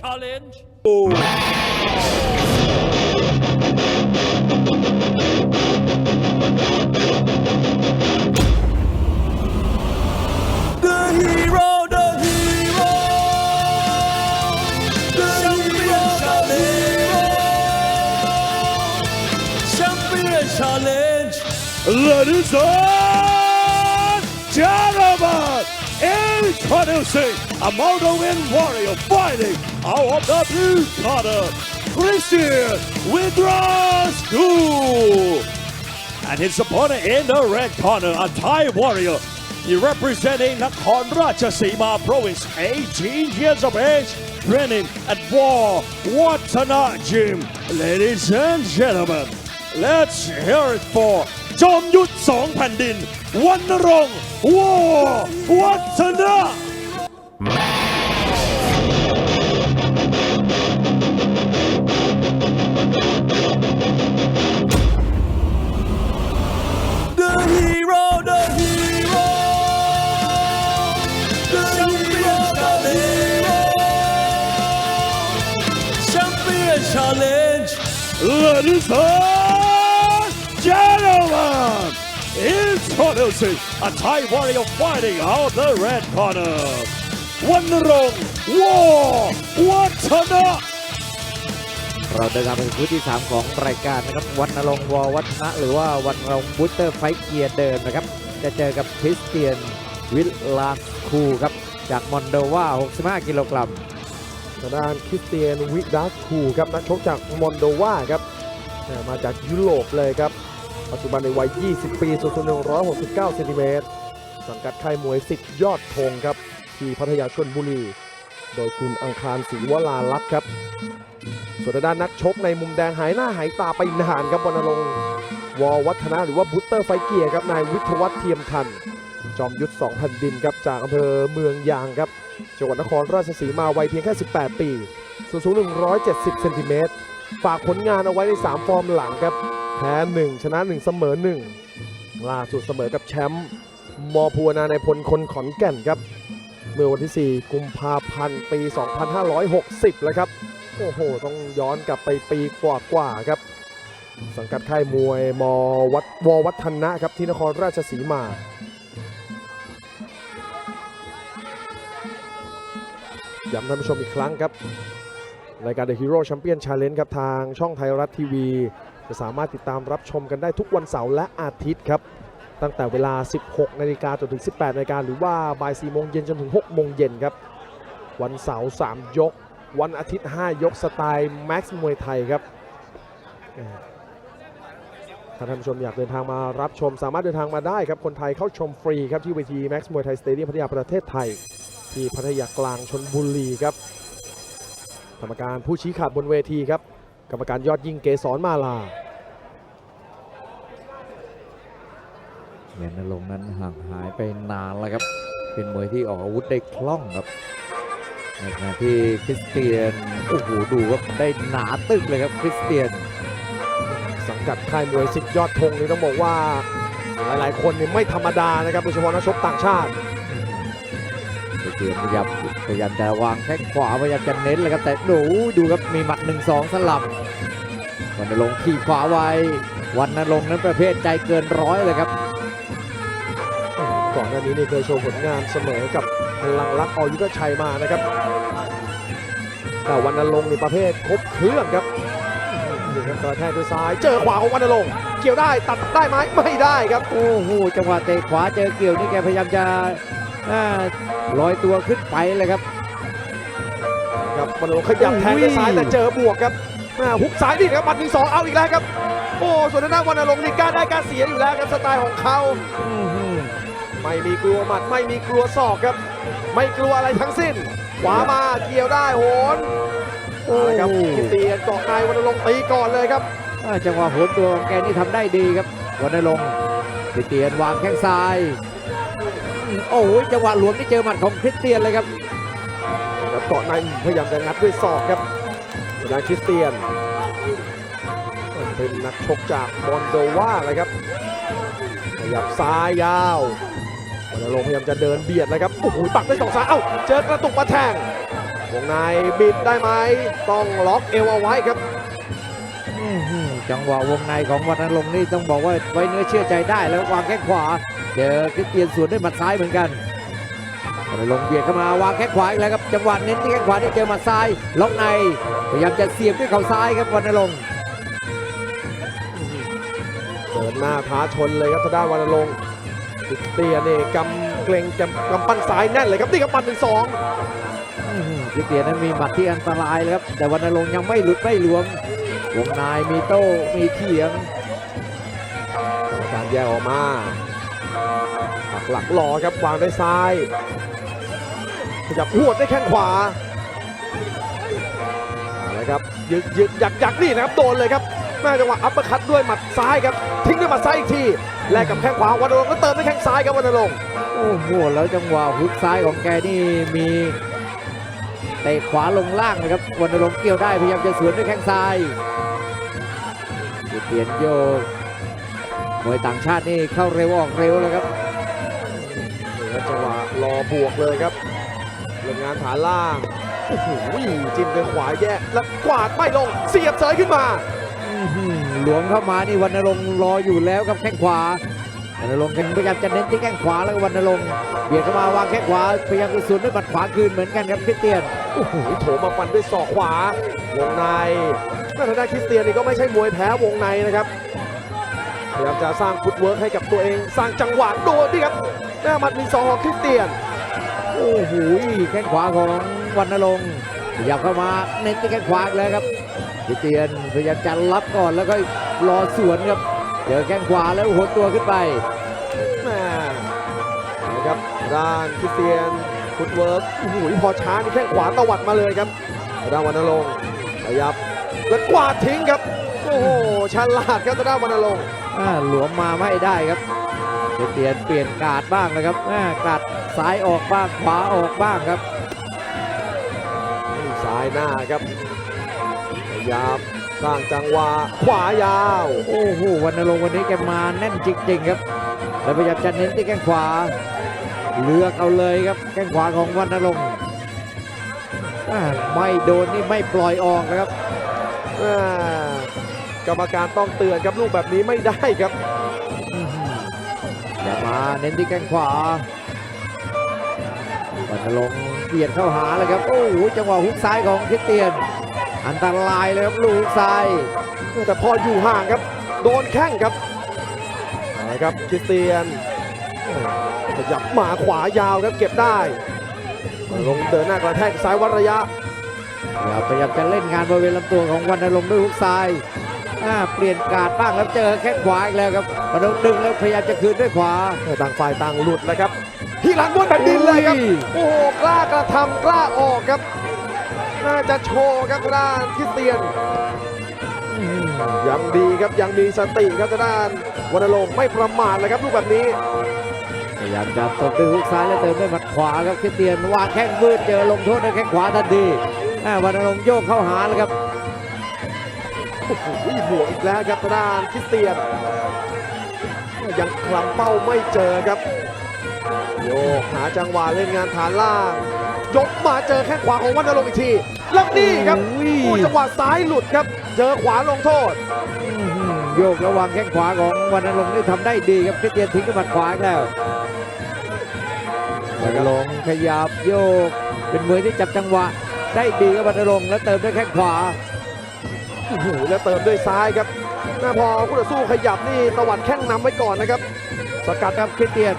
challenge. The hero, the hero, the champion challenge, champion challenge. Ladies and gentlemen, introducing a Moldovan warrior fighting out of the blue corner, Christian Widrasku. And his opponent in the red corner, a Thai warrior. He representing Nakhon Ratchasima province, 18 years of age, training at War Watana Gym. Ladies and gentlemen, let's hear it for จอมยุทธสองแผ่นดิน วันนรงค์วอวัฒนะ The hero, the hero, the champion challenge, champion challenge. Ladies and gentlemen, introducing a Thai warrior fighting out the red corner. วันรงค์วอวัฒนะเราเดินทางไปถึงคู่ที่ 3 ของรายการนะครับวันนรงค์วอวัฒนะหรือว่าวันนรงค์บูสเตอร์ไฟท์เกียร์เดิมนะครับ จะเจอกับคริสเตียนวิลลาสคูครับ จากมอนโดวา 65 กิโลกรัมทางด้านคริสเตียนวิดัสคูครับนักชกจากมอนโดวาครับเอ่อมาจากยุโรปเลยครับ ปัจจุบันในวัย 20 ปีสูง169เซนติเมตรสังกัดค่ายมวยสิทธิ์ยอดธงครับ ที่พัทยาชนบุรี โดยคุณอังคารศรีวราลักษ์ครับ ส่วนด้านนักชกในมุมแดงหายหน้าหายตาไปนานครับวรรณรงค์วอวัฒนะหรือว่าบุตเตอร์ไฟเกียร์ครับนายวิทวัฒน์เทียมทัน จอมยุทธสองแผ่นดินครับจากอำเภอเมืองยางครับจังหวัดนครราชสีมาวัยเพียงแค่ 18 ปีสูงสูง 170 เซนติเมตร ฝากผลงานเอาไว้ใน 3 ฟอร์มหลังครับ แพ้ 1 ชนะ 1 เสมอ 1 ล่าสุดเสมอกับแชมป์มอพัวนาในพลคนขอนแก่นครับ เมื่อวันที่ 4 กุมภาพันธ์ปี 2560 แล้วครับ โอ้โห ต้องย้อนกลับไปปีกว่าๆครับ สังกัดค่ายมวยมวัดววัฒนะครับที่นครราชสีมาย้ำท่านผู้ชมอีกครั้งครับ รายการ The Hero Champion Challenge ครับ ทางช่องไทยรัฐทีวี จะสามารถติดตามรับชมกันได้ทุกวันเสาร์และอาทิตย์ครับ ตั้งแต่เวลา 16 นาฬิกาจนถึง 18 นาฬิกาหรือว่าบ่าย 4 โมงเย็นจนถึง 6 โมงเย็นครับ วันเสาร์ 3 ยก วันอาทิตย์ 5 ยกสไตล์แม็กซ์มวยไทยครับถ้าท่านผู้ชมอยากเดินทางมารับชมสามารถเดินทางมาได้ครับ คนไทยเข้าชมฟรีครับที่เวทีแม็กซ์มวยไทยสเตเดียมพัทยาประเทศไทย ที่พัทยากลางชนบุรีครับกรรมการผู้ชี้ขาดบนเวทีครับ กรรมการยอดยิ่งเกษรมาลาเหรียญนรงค์นั้นห่างหายไปนานแล้วครับ เป็นมวยที่ออกอาวุธได้คล่องครับในขณะที่คริสเตียนโอ้โหดูครับได้หนาตึกเลยครับคริสเตียน สังกัดค่ายมวยสิทธิ์ยอดธงนี่ต้องบอกว่า หลายๆ คนนี่ไม่ธรรมดานะครับโดยเฉพาะนักชกต่างชาติ คริสเตียนพยายามพยายามจะวางแข้งขวาพยายามจะเน้นเลยครับแต่ดูดูครับมีหมัด1 2สลับวันนรงค์ขี่ขวาไว้วันนรงค์นั้นประเภทใจเกินร้อยเลยครับ ก่อนหน้านี้นี่เคยโชว์ผลงานเสมอกับพลังลักษณ์อยุทธชัยมานะครับ แต่วันนรงค์นี่ประเภทครบเครื่องครับนี่ครับกระแทกด้วยซ้ายเจอขวาของวันนรงค์เกี่ยวได้ตัดได้ไหมไม่ได้ครับโอ้โหจังหวะเตะขวาเจอเกี่ยวนี่แกพยายามจะอ่า ลอยตัวขึ้นไปเลยครับครับวันนรงค์ขยับแทงด้วยซ้ายแต่เจอบวกครับแม่ฮุกซ้ายนี่ครับหมัดหนึ่งสองเอาอีกแล้วครับ โอ้ส่วนทางด้านวันนรงค์นี่กล้าได้กล้าเสียอยู่แล้วครับสไตล์ของเขาไม่มีกลัวหมัดไม่มีกลัวศอกครับ ไม่กลัวอะไรทั้งสิ้นขวามาเกี่ยวได้โหนโอ้เอาละครับคริสเตียนเกาะในวันลงค์ตีก่อนเลยครับอ่าจังหวะโหนตัวของแกนี่ทำได้ดีครับวันนรงค์คริสเตียนวางแข้งซ้ายอืม โอ้โหจังหวะหลวมนี่เจอหมัดของคริสเตียนเลยครับแล้วเกาะในพยายามจะงัดด้วยศอกครับทางด้านคริสเตียน เป็นนักชกจากมอนโดวาเลยครับขยับซ้ายยาววันลงพยายามจะเดินเบียดเลยครับโอ้โหปักด้วยศอกซ้ายเอ้าเจอกระตุกมาแทงวงในบิดได้ไหมต้องล็อกเอวเอาไว้ครับ จังหวะวงในของวันนรงค์นี่ต้องบอกว่าไว้เนื้อเชื่อใจได้แล้ววางแข้งขวา เจอคริสเตียนสวนด้วยหมัดซ้ายเหมือนกันวันนรงค์เบียดเข้ามาวางแข้งขวาอีกแล้วครับจังหวะเน้นที่แข้งขวาได้เจอหมัดซ้ายล็อกในพยายามจะเสียบด้วยเข่าซ้ายครับวันนรงค์เดินหน้าท้าชนเลยครับทางด้านวันลงค์คริสเตียนนี่กำเกรงกำกำปั้นซ้ายแน่นเลยครับนี่ครับปั้นหนึ่งสองอื้อหือคริสเตียนนั้นมีหมัดที่อันตรายเลยครับแต่วันนรงค์ยังไม่หลุดไม่หลวม วงในมีโต้มีเถียงกรรมการแยกออกมาปักหลักรอครับวางด้วยซ้ายขยับหวดด้วยแข้งขวาอาละครับยึกยึกยักยักนี่นะครับโดนเลยครับแม่จังหวะอัปเปอร์คัตด้วยหมัดซ้ายครับทิ้งด้วยหมัดซ้ายอีกทีแลกกับแข้งขวาวันลงก็เติมด้วยแข้งซ้ายครับวันลงโอ้โหแล้วจังหวะฮุกซ้ายของแกนี่มีเตะขวาลงล่างนะครับวันนรงเกี่ยวได้พยายามจะสวนด้วยแข้งซ้าย เปลี่ยนโยกมวยต่างชาตินี่เข้าเร็วออกเร็วเลยครับนี่ครับจังหวะรอบวกเลยครับเล่นงานฐานล่างโอ้โหจิ้มด้วยขวาแยกแล้วกวาดไม่ลง เสียบเสยขึ้นมาอื้อหือหลวมเข้ามานี่วันนรงค์รออยู่แล้วครับแข้งขวาวันนรงค์พยายามจะเน้นที่แข้งขวาแล้วก็วันนรงค์เบียดเข้ามาวางแข้งขวาพยายามจะสวนด้วยหมัดขวาคืนเหมือนกันครับคริสเตียนโอ้โหโถมาฟันด้วยศอกขวาวงในแม่ ทางด้านคริสเตียนนี่ก็ไม่ใช่มวยแพ้วงในนะครับพยายามจะสร้างฟุตเวิร์กให้กับตัวเอง สร้างจังหวะโดนนี่ครับหน้าหมัดมีสองของคริสเตียน โอ้โหแข้งขวาของวันนรงค์พยายามเข้ามาเน้นที่แข้งขวาอีกแล้วครับคริสเตียนพยายามจะรับก่อนแล้วก็รอสวนครับเจอแข้งขวาแล้วหดตัวขึ้นไปแม่นะครับด้านคริสเตียนฟุตเวิร์กโอ้โหพอช้านี่แข้งขวาตวัดมาเลยครับด้านวันนรงค์ขยับ แล้วกวาดทิ้งครับ โอ้โหฉลาดครับทางด้านวันนรงค์อ่าหลวมมาไม่ได้ครับคริสเตียนเปลี่ยนการ์ดบ้างนะครับอ่ากาดซ้ายออกบ้างขวาออกบ้างครับซ้ายหน้าครับพยายามสร้างจังหวะขวายาว โอ้โหวันนรงค์วันนี้แกมาแน่นจริงๆครับ แล้วพยายามจะเน้นที่แข้งขวา เลือกเอาเลยครับแข้งขวาของวันนรงค์อ่าไม่โดนนี่ไม่ปล่อยออกนะครับอ่า กรรมการต้องเตือนครับลูกแบบนี้ไม่ได้ครับอื้อหืออย่ามาเน้นที่แข้งขวาวันนรงค์เบียดเข้าหาเลยครับ โอ้โหจังหวะฮุกซ้ายของคริสเตียน อันตรายเลยครับลูกฮุกซ้ายแต่พออยู่ห่างครับ โดนแข้งครับเอาละครับคริสเตียนโอ้ขยับมาขวายาวครับเก็บได้ลงเดินหน้ากระแทกซ้ายวัดระยะ พยายามจะเล่นงานบริเวณลำตัวของวันนรงค์ด้วยฮุกซ้ายอ่าเปลี่ยนการ์ดบ้างแล้วเจอแข้งขวาอีกแล้วครับวันนรงค์ดึงแล้วพยายามจะคืนด้วยขวาต่างฝ่ายต่างหลุดเลยครับที่หลังบนแผ่นดินเลยครับโอ้โหกล้ากระทำกล้าออกครับ น่าจะโชว์ครับทางด้านคริสเตียนอื้อหือยังดีครับยังมีสติครับทางด้านวัณรงค์ไม่ประมาทเลยครับลูกแบบนี้พยายามจะตบด้วยฮุกซ้ายแล้วเติมด้วยหมัดขวาครับคริสเตียนวางแข้งมืดเจอลงโทษด้วยแข้งขวาทันทีอ่า วันนรงค์โยกเข้าหาแล้วครับโอ้โหบวกอีกแล้วครับทางด้านคริสเตียน ยังคลำเป้าไม่เจอครับ โยกหาจังหวะเล่นงานฐานล่าง ยกมาเจอแข้งขวาของวันนรงค์อีกทีแล้วนี่ครับโอ้ยโอ้จังหวะซ้ายหลุดครับ เจอขวาลงโทษอื้อหือโยกระวังแข้งขวาของวันนรงค์นี่ทำได้ดีครับคริสเตียนทิ้งด้วยหมัดขวาอีกแล้ววันนรงค์ขยับโยกเป็นมวยที่จับจังหวะ ได้ดีครับวันนรงค์แล้วเติมด้วยแข้งขวาโอ้โหแล้วเติมด้วยซ้ายครับหน้าพอคู่ต่อสู้ขยับนี่ตวัดแข้งนำไว้ก่อนนะครับ สกัดครับคริสเตียน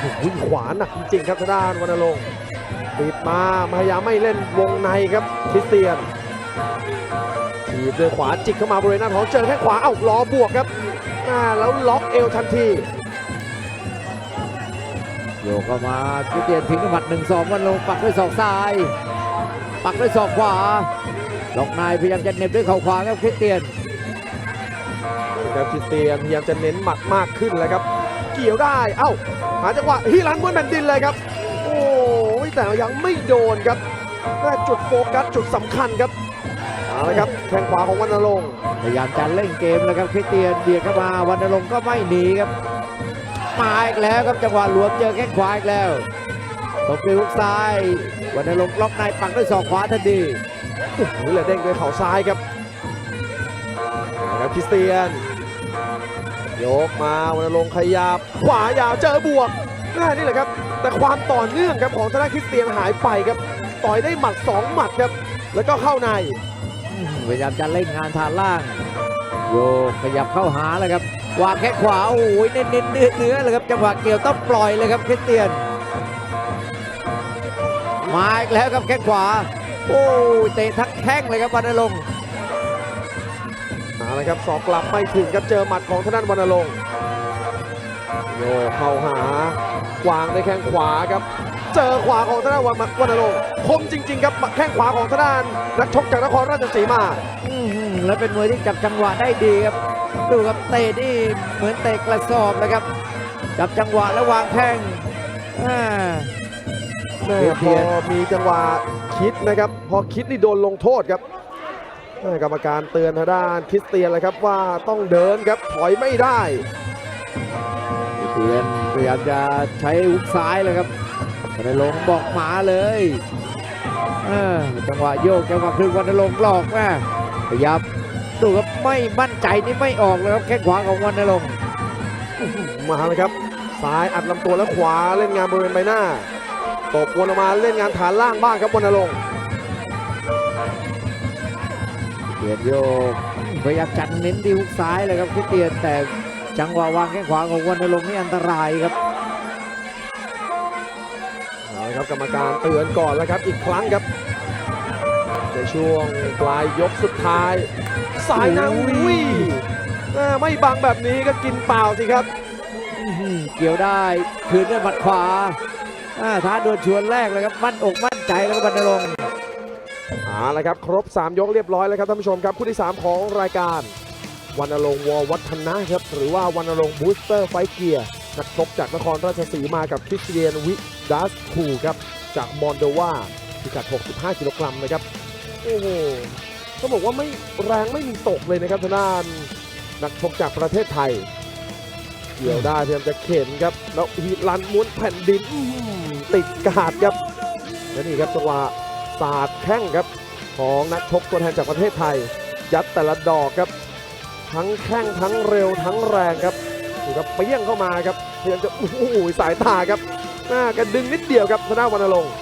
โอ้โหขวาหนักจริงๆครับทางด้านวรรณรงค์ปิดมาพยายามไม่เล่นวงในครับคริสเตียนทีบด้วยขวาจิกเข้ามาบริเวณหน้าท้องเจอแข้งขวาเอ้าล้อบวกครับอ่าแล้วล็อกเอวทันที โยกเข้ามาคริสเตียนทิ้งด้วยหมัดหนึ่งสองวันนรงค์ปักด้วยศอกซ้าย ปักด้วยศอกขวาล็อกในพยายามจะเหน็บด้วยเข่าขวาครับคริสเตียนครับคริสเตียนพยายามจะเน้นหมัดมากขึ้นแล้วครับ เกี่ยวได้ เอ้า หาจังหวะฮีรันบนแผ่นดินเลยครับ โอ้ยแต่ยังไม่โดนครับน่าจุดโฟกัสจุดสำคัญครับเอาละครับแข้งขวาของวันนรงค์พยายามจะเล่นเกมแล้วครับคริสเตียนเบียดเข้ามาวันนรงค์ก็ไม่หนีครับ มาอีกแล้วครับจังหวะหลวมเจอแข้งขวาอีกแล้วตบด้วยฮุกซ้ายวันนรงค์ล็อกในปักด้วยศอกขวาทันทีโอ้โหเลยเด้งด้วยเข่าซ้ายครับครับคริสเตียน ยกมาวันนลงค์ขยับ ขวายาวเจอบวกน่านี่แหละครับ แต่ความต่อเนื่องครับของทางด้าคริสเตียนหายไปครับ ต่อยได้หมัด 2 หมัดครับ แล้วก็เข้าในพยายามจะเล่นงานฐานล่างโยกขยับเข้าหาเลยครับ วางแข้งขวา โอ้ยเน้นเน้นเนื้อเนื้อเลยครับจังหวะเกี่ยวต้องปล่อยเลยครับคริสเตียน มาอีกแล้วครับแข้งขวา โอ้ยเตะทั้งแข้งเลยครับวันนรงค์เอาละครับสอกกลับไม่ถึงครับเจอหมัดของทางด้านวันลงค์โยกเข้าหาวางในแข้งขวาครับ เจอขวาของทางด้านวันวันลงค์คมจริง ๆ ครับแข้งขวาของทางด้านนักชกจากนครราชสีมาอื้อหือแล้วเป็นมวยที่จับจังหวะได้ดีครับ ดูครับเตะนี่เหมือนเตะกระสอบนะครับ จับจังหวะแล้ววางแข้งอ่าแม่เบียดพเบีอยดมีจังหวะคิดนะครับ พอคิดนี่โดนลงโทษครับแม่กรรมการเตือนทางด้านคริสเตียนเลยครับว่าต้องเดินครับถอยไม่ได้เตียนพยายามจะใช้หุกซ้ายเลยครับวันนรงค์บอกหมาเลยเออจังหวะโยกจังหวะครึ่งวันนรงค์หลอกแม่พยายาม ดูครับไม่มั่นใจนี่ไม่ออกเลยครับแข้งขวาของวันนรงค์มาเลยครับซ้ายอัดลำตัวแล้วขวาเล่นงานบริเวณใบหน้าตบวนออกมาเล่นงานฐานล่างบ้างครับวนลงค์เตียนโยกพยายามจัดเน้นที่หุกซ้ายเลยครับคริสเตียนแต่จังหวะวางแข้งขวาของวันนรงค์นี่อันตรายครับเอาละครับกรรมการเตือนก่อนแล้วครับอีกครั้งครับใน ช่วงปลายยกสุดท้ายซ้ายหนะอุ้ยแม่ไม่บังแบบนี้ก็กินเปล่าสิครับอื้อหือเกี่ยวได้คืนด้วยหมัดขวาอ่าท้าดวลชวนแรกเลยครับมั่นอกมั่นใจแล้วก็บรรณรงค์เอาละครับ ครบ 3 ยกเรียบร้อยแล้วครับท่านผู้ชมครับคู่ที่ 3 ของรายการวันอลงค์วอวัฒนะครับ หรือว่าวันอลงค์บูสเตอร์ไฟเกียร์นักชกจากนครราชสีมากับคริสเตียนวิดัสคูครับ จากมอนโดวาพิกัด 65 กิโลกรัมนะครับ โอ้โหต้องบอกว่าไม่แรงไม่มีตกเลยนะครับทางด้านนักชกจากประเทศไทย เกี่ยวได้พยายามจะเข็นครับ แล้วฮีรันม้วนแผ่นดินติดกาดครับและนี่ครับจังหวะสาดแข้งครับ ของนักชกตัวแทนจากประเทศไทย ยัดแต่ละดอกครับ ทั้งแข้งทั้งเร็วทั้งแรงครับนี่ครับเปี้ยงเข้ามาครับพยายามจะโอ้โหสายตาครับหน้ากันดึงนิดเดียวครับธนาวันลงค์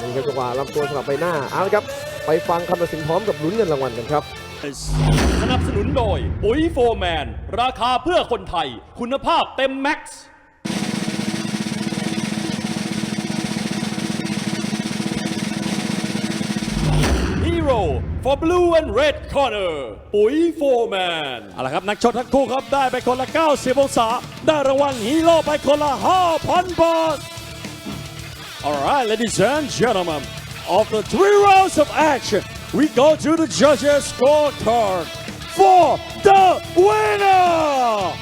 นี่ครับจังหวะลำตัวสลับไปหน้าเอาละครับ ไปฟังคำตัดสินพร้อมกับลุ้นเงินรางวัลกันครับ สนับสนุนโดยปุ๋ยโฟร์แมน ราคาเพื่อคนไทย คุณภาพเต็มแม็กซ์ Hero for blue and red corner ปุ๋ยโฟร์แมนเอาละครับ นักชกทั้งคู่ครับ ได้ไปคนละ 90 องศา ได้รางวัลฮีโร่ไปคนละ 5,000 บาท Alright, ladies and gentlemen, after three rounds of action, we go to the judges' scorecard for the winner!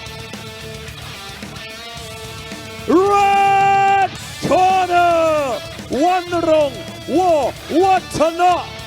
Red corner, วันรงค์วอวัฒนะ